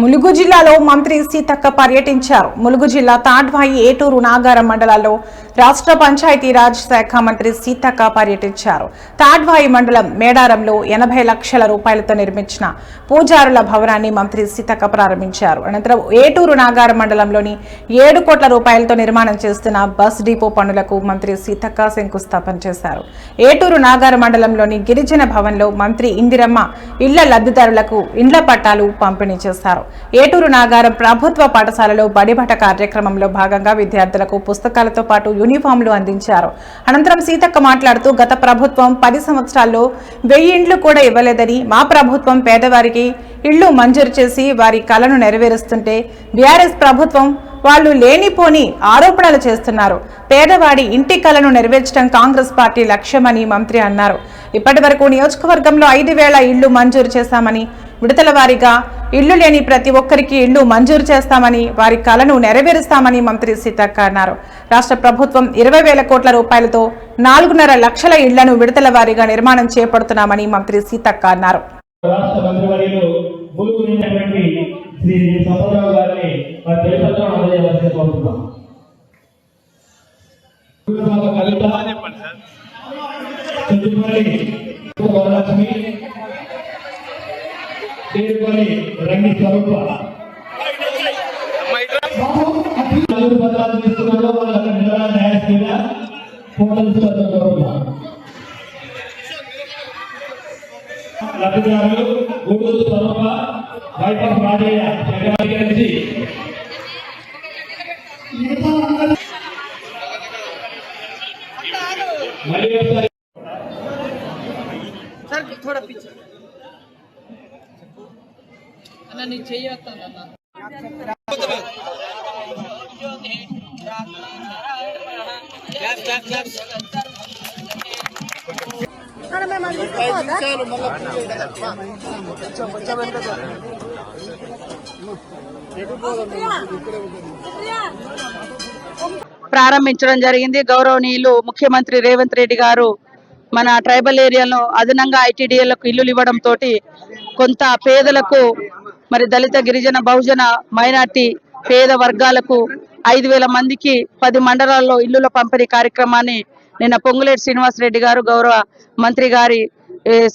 ములుగు జిల్లాలో మంత్రి సీతక్క పర్యటించారు. ములుగు జిల్లా తాడ్వాయి ఏటూరు నాగారం మండలాల్లో రాష్ట్ర పంచాయతీరాజ్ శాఖ మంత్రి సీతక్క పర్యటించారు. తాడ్వాయి మండలం మేడారంలో ఎనభై లక్షల రూపాయలతో నిర్మించిన పూజారుల భవనాన్ని మంత్రి సీతక్క ప్రారంభించారు. అనంతరం ఏటూరు నాగారం మండలంలోని ఏడు కోట్ల రూపాయలతో నిర్మాణం చేస్తున్న బస్ డిపో పనులకు మంత్రి సీతక్క శంకుస్థాపన చేశారు. ఏటూరు నాగారం మండలంలోని గిరిజన భవన్లో మంత్రి ఇందిరమ్మ ఇళ్ళ లబ్ధిదారులకు ఇండ్ల పట్టాలు పంపిణీ చేశారు. ఏటూరు నాగారం ప్రభుత్వ పాఠశాలలో బడిబట కార్యక్రమంలో భాగంగా విద్యార్థులకు పుస్తకాలతో పాటు యూనిఫామ్లు అందించారు. అనంతరం సీతక్క మాట్లాడుతూ గత ప్రభుత్వం పది సంవత్సరాల్లో వెయ్యి ఇండ్లు కూడా ఇవ్వలేదని మా ప్రభుత్వం పేదవారికి ఇళ్ళు మంజూరు చేసి వారి కలను నెరవేరుస్తుంటే బీఆర్ఎస్ ప్రభుత్వం వాళ్ళు లేనిపోని ఆరోపణలు చేస్తున్నారు. పేదవాడి ఇంటి కలను నెరవేర్చడం కాంగ్రెస్ పార్టీ లక్ష్యమని మంత్రి అన్నారు. ఇప్పటి వరకు నియోజకవర్గంలో ఐదు వేల ఇళ్ళు మంజూరు చేశామని విడతల వారీగా ఇళ్ళు లేని ప్రతి ఒక్కరికి ఇళ్ళు మంజూరు చేస్తామని వారి కలను నెరవేరుస్తామని మంత్రి సీతక్క అన్నారు. రాష్ట్ర ప్రభుత్వం ఇరవై వేల కోట్ల రూపాయలతో నాలుగున్నర లక్షల ఇళ్ళను విడతల వారీగా నిర్మాణం చేపడుతున్నామని మంత్రి సీతక్క అన్నారు. రాష్ట్ర మంత్రివర్యులు చేరుకొని రండి స్వరూప. నలుగురు పత్రాలు తీసుకున్నారో నిలబడ ఫోటోలు కోరుతున్నాం లబ్ధిదారులు గూడూరు స్వరూప బైపాస్ రాజయ్య జగన్ కలిసి అన్న నీ ప్రారంభించడం జరిగింది. గౌరవనీయులు ముఖ్యమంత్రి రేవంత్ రెడ్డి గారు మన ట్రైబల్ ఏరియాలో అదనంగా ఐటీడీఏలకు ఇల్లులు ఇవ్వడం తోటి కొంత పేదలకు మరి దళిత గిరిజన బహుజన మైనార్టీ పేద వర్గాలకు ఐదు వేల మందికి పది మండలాల్లో ఇల్లుల పంపిణీ కార్యక్రమాన్ని నిన్న పొంగులేటి శ్రీనివాసరెడ్డి గారు గౌరవ మంత్రి గారి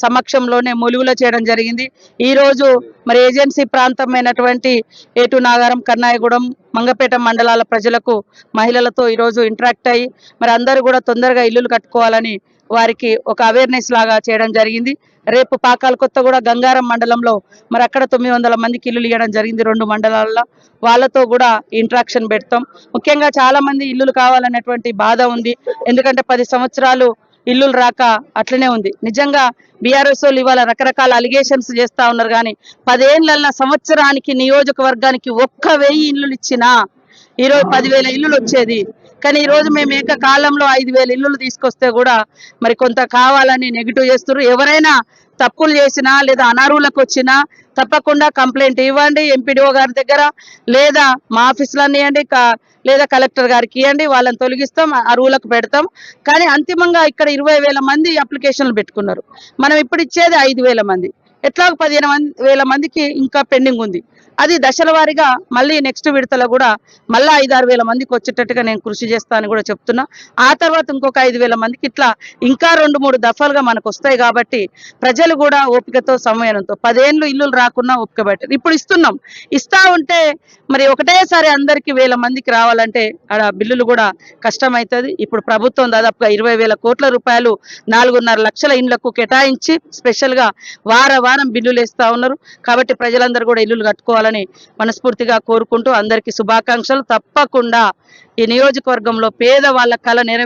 సమక్షంలోనే మొలుగులో చేయడం జరిగింది. ఈ రోజు మరి ఏజెన్సీ ప్రాంతమైనటువంటి ఏటు నాగారం కన్నాయగూడెం మంగపేట మండలాల ప్రజలకు మహిళలతో ఈరోజు ఇంటరాక్ట్ అయ్యి మరి అందరూ కూడా తొందరగా ఇల్లులు కట్టుకోవాలని వారికి ఒక అవేర్నెస్ లాగా చేయడం జరిగింది. రేపు పాకాల కొత్త కూడా గంగారం మండలంలో మరి అక్కడ తొమ్మిది వందల మందికి ఇల్లులు ఇవ్వడం జరిగింది రెండు మండలాల్లో. వాళ్ళతో కూడా ఇంట్రాక్షన్ పెడతాం. ముఖ్యంగా చాలా మంది ఇల్లులు కావాలనేటువంటి బాధ ఉంది. ఎందుకంటే పది సంవత్సరాలు ఇల్లులు రాక అట్లనే ఉంది. నిజంగా బీఆర్ఎస్ వాళ్ళు ఇవాళ రకరకాల అలిగేషన్స్ చేస్తా ఉన్నారు కానీ పదేళ్ళ సంవత్సరానికి నియోజకవర్గానికి ఒక్క వెయ్యి ఇల్లులు ఇచ్చినా ఈరోజు పదివేల ఇల్లులు వచ్చేది. కానీ ఈ రోజు మేము ఏకకాలంలో ఐదు వేల ఇల్లులు తీసుకొస్తే కూడా మరి కొంత కావాలని నెగిటివ్ చేస్తున్నారు ఎవరైనా తప్పులు చేసినా లేదా అనారులకు వచ్చినా తప్పకుండా కంప్లైంట్ ఇవ్వండి. ఎంపీడీఓ గారి దగ్గర లేదా మా ఆఫీసులన్నీ ఇవ్వండి లేదా కలెక్టర్ గారికి ఇవ్వండి వాళ్ళని తొలగిస్తాం అరువులకు పెడతాం. కానీ అంతిమంగా ఇక్కడ ఇరవై వేల మంది అప్లికేషన్లు పెట్టుకున్నారు. మనం ఇప్పుడు ఇచ్చేది ఐదు వేల మంది. ఎట్లా పదిహేను మంది వేల మందికి ఇంకా పెండింగ్ ఉంది. అది దశల వారీగా మళ్ళీ నెక్స్ట్ విడతలో కూడా మళ్ళీ ఐదారు వేల మందికి వచ్చేటట్టుగా నేను కృషి చేస్తానని కూడా చెప్తున్నా. ఆ తర్వాత ఇంకొక ఐదు వేల మందికి ఇట్లా ఇంకా రెండు మూడు దఫాలుగా మనకు వస్తాయి కాబట్టి ప్రజలు కూడా ఓపికతో సమయంతో పదేళ్ళు ఇల్లులు రాకున్నా ఓపిక పెట్టారు ఇప్పుడు ఇస్తున్నాం. ఇస్తా ఉంటే మరి ఒకటేసారి అందరికి వేల మందికి రావాలంటే ఆడ బిల్లులు కూడా కష్టమవుతుంది ఇప్పుడు ప్రభుత్వం దాదాపుగా ఇరవై వేల కోట్ల రూపాయలు నాలుగున్నర లక్షల ఇండ్లకు కేటాయించి స్పెషల్గా వార వారం బిల్లులు వేస్తూ ఉన్నారు. కాబట్టి ప్రజలందరూ కూడా ఇల్లులు కట్టుకోవాలి కట్టుకోవాలని మనస్ఫూర్తిగా కోరుకుంటూ అందరికీ శుభాకాంక్షలు. తప్పకుండా ఈ నియోజకవర్గంలో పేద వాళ్ళ కళ